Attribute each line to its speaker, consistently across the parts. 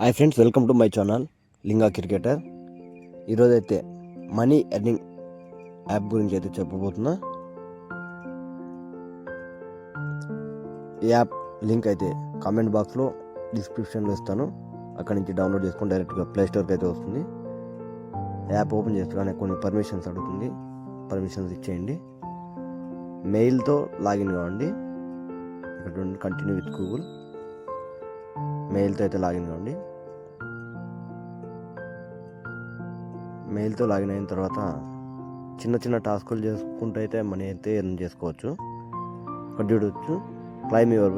Speaker 1: Hi friends welcome to my channel Linga cricketer. ఈరోజైతే money earning app గురించి అయితే చెప్పబోతున్నా. ఈ యాప్ లింక్ అయితే కామెంట్ బాక్స్లో డిస్క్రిప్షన్లో ఇస్తాను. అక్కడ నుంచి డౌన్లోడ్ చేసుకొని డైరెక్ట్గా ప్లే స్టోర్కి అయితే వస్తుంది. యాప్ ఓపెన్ చేసుకోగానే కొన్ని పర్మిషన్స్ అడుగుతుంది. పర్మిషన్స్ ఇచ్చేయండి. మెయిల్తో లాగిన్ కావండి. ఇక్కడ కంటిన్యూ విత్ గూగుల్. మెయిల్తో అయితే లాగిన్ కావండి మెయిల్తో లాగిన్ అయిన తర్వాత చిన్న చిన్న టాస్కులు చేసుకుంటూ అయితే మనీ అయితే ఎర్న్ చేసుకోవచ్చు. ఇక్కడ చూడవచ్చు క్లైమ్ యువర్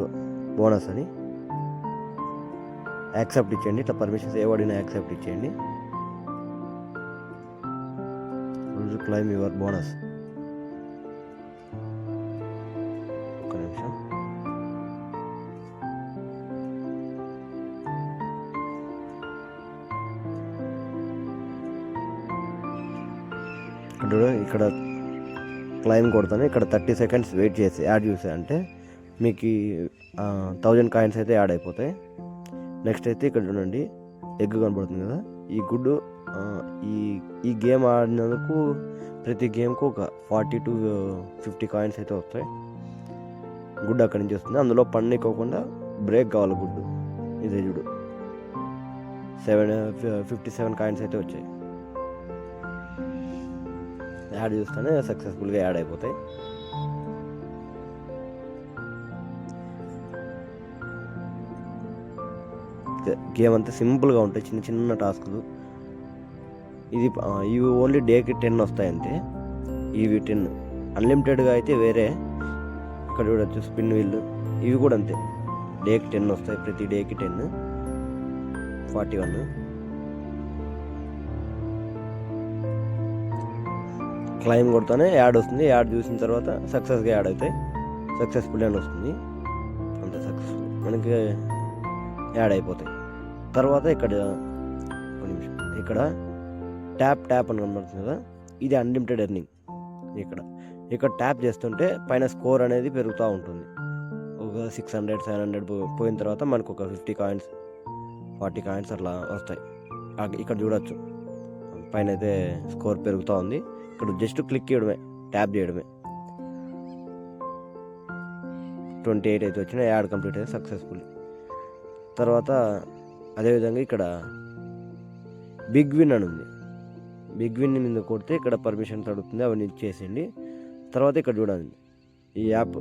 Speaker 1: బోనస్ అని యాక్సెప్ట్ ఇచ్చేయండి. ఇట్లా పర్మిషన్స్ ఏ యాక్సెప్ట్ ఇచ్చేయండి. Claim your bonus. ఇక్కడ ఇక్కడ క్లైమ్ కొడతాను. ఇక్కడ థర్టీ సెకండ్స్ వెయిట్ చేసి యాడ్ చూసే అంటే మీకు థౌజండ్ కాయిన్స్ అయితే యాడ్ అయిపోతాయి. నెక్స్ట్ అయితే ఇక్కడ చూడండి ఎగ్ కనబడుతుంది కదా. ఈ గుడ్డు ఈ ఈ గేమ్ ఆడినందుకు ప్రతి గేమ్కు ఒక ఫార్టీ టు ఫిఫ్టీ కాయిన్స్ అయితే వస్తాయి. గుడ్డు అక్కడి నుంచి వస్తుంది. అందులో పండుకోకుండా బ్రేక్ కావాలి గుడ్డు ఇదే చూడు. సెవెన్ ఫిఫ్టీ సెవెన్ కాయిన్స్ అయితే వచ్చాయి. యాడ్ చూస్తేనే సక్సెస్ఫుల్గా యాడ్ అయిపోతాయి. గేమ్ అంతా సింపుల్గా ఉంటాయి చిన్న చిన్న టాస్క్లు. ఇది ఇవి ఓన్లీ డేకి టెన్ వస్తాయి అంతే ఇవి టెన్. అన్లిమిటెడ్గా అయితే వేరే. ఇక్కడ చూడొచ్చు స్పిన్ వీల్. ఇవి కూడా అంతే. డేకి టెన్ వస్తాయి ప్రతి డేకి టెన్. Forty one. క్లైమ్ కొడతానే యాడ్ వస్తుంది. యాడ్ చూసిన తర్వాత సక్సెస్గా యాడ్ అవుతాయి సక్సెస్ఫుల్ అని వస్తుంది. అంతే సక్సెస్ఫుల్. మనకి యాడ్ అయిపోతాయి. తర్వాత ఇక్కడ ఒక నిమిషం. ఇక్కడ ట్యాప్ ట్యాప్ అని కనబడుతుంది కదా? ఇది అన్లిమిటెడ్ ఎర్నింగ్ ఇక్కడ. ఇక్కడ ట్యాప్ చేస్తుంటే పైన స్కోర్ అనేది పెరుగుతూ ఉంటుంది. ఒక సిక్స్ హండ్రెడ్ సెవెన్ హండ్రెడ్ పోయిన తర్వాత మనకు ఒక ఫిఫ్టీ కాయిన్స్ ఫార్టీ కాయిన్స్ అట్లా వస్తాయి. ఇక్కడ చూడొచ్చు. పైన అయితే స్కోర్ పెరుగుతూ ఉంది. ఇక్కడ జస్ట్ క్లిక్ చేయడమే ట్యాప్ చేయడమే. ట్వంటీ ఎయిట్ అయితే వచ్చిన యాడ్ కంప్లీట్ అయితే సక్సెస్ఫుల్ తర్వాత అదేవిధంగా ఇక్కడ బిగ్ విన్ అని ఉంది. బిగ్ విన్ మీద కొడితే ఇక్కడ పర్మిషన్స్ అడుగుతుంది అవన్నీ ఇచ్చేసేయండి తర్వాత ఇక్కడ చూడండి. ఈ యాప్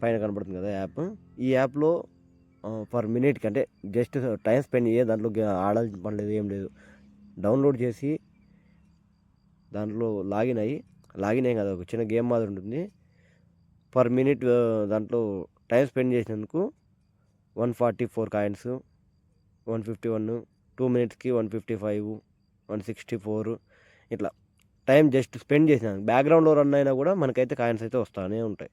Speaker 1: పైన కనబడుతుంది కదా యాప్ ఈ యాప్లో పర్ మినిట్కి అంటే జస్ట్ టైం స్పెండ్ అయ్యే దాంట్లో ఆడాల్సిన పని లేదు ఏం లేదు. డౌన్లోడ్ చేసి దాంట్లో లాగిన్ అయ్యి లాగిన్ అయ్యి కదా ఒక చిన్న గేమ్ మాదిరి ఉంటుంది. పర్ మినిట్ దాంట్లో టైం స్పెండ్ చేసినందుకు one forty four coins one fifty one two మినిట్స్కి one fifty five one sixty four ఇట్లా టైం జస్ట్ స్పెండ్ చేసిన. బ్యాక్గ్రౌండ్లో రన్ అయినా కూడా మనకైతే కాయిన్స్ అయితే వస్తూనే ఉంటాయి.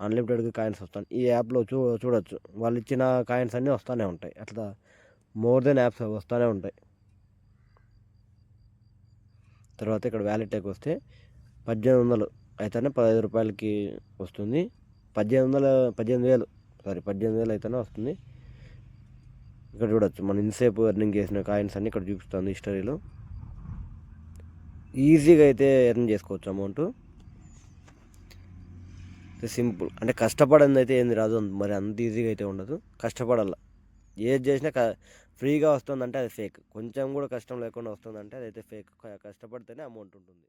Speaker 1: అన్లిమిటెడ్గా కాయిన్స్ వస్తాయి ఈ యాప్లో చూ చూడొచ్చు. వాళ్ళు ఇచ్చిన కాయిన్స్ అన్నీ వస్తూనే ఉంటాయి. అట్లా మోర్ దెన్ యాప్స్ వస్తూనే ఉంటాయి. తర్వాత ఇక్కడ వ్యాలెట్కి వస్తే పద్దెనిమిది వందలు అయితేనే పదహైదు రూపాయలకి వస్తుంది. పద్దెనిమిది వందల పద్దెనిమిది వేలు సారీ పద్దెనిమిది వేలు అయితేనే వస్తుంది. ఇక్కడ చూడొచ్చు మనం ఇన్సేపు ఎర్నింగ్ చేసిన కాయిన్స్ అన్నీ ఇక్కడ చూపిస్తుంది హిస్టరీలో ఈజీగా అయితే ఎర్న్ చేసుకోవచ్చు అమౌంట్ సింపుల్ అంటే కష్టపడింది అయితే ఏంది రాదు మరి అంత ఈజీగా అయితే ఉండదు. కష్టపడాల. ఏది చేసినా క ఫ్రీగా వస్తుందంటే అది ఫేక్ కొంచెం కూడా కష్టం లేకుండా వస్తుందంటే అదైతే ఫేక్ కష్టపడితేనే అమౌంట్ ఉంటుంది.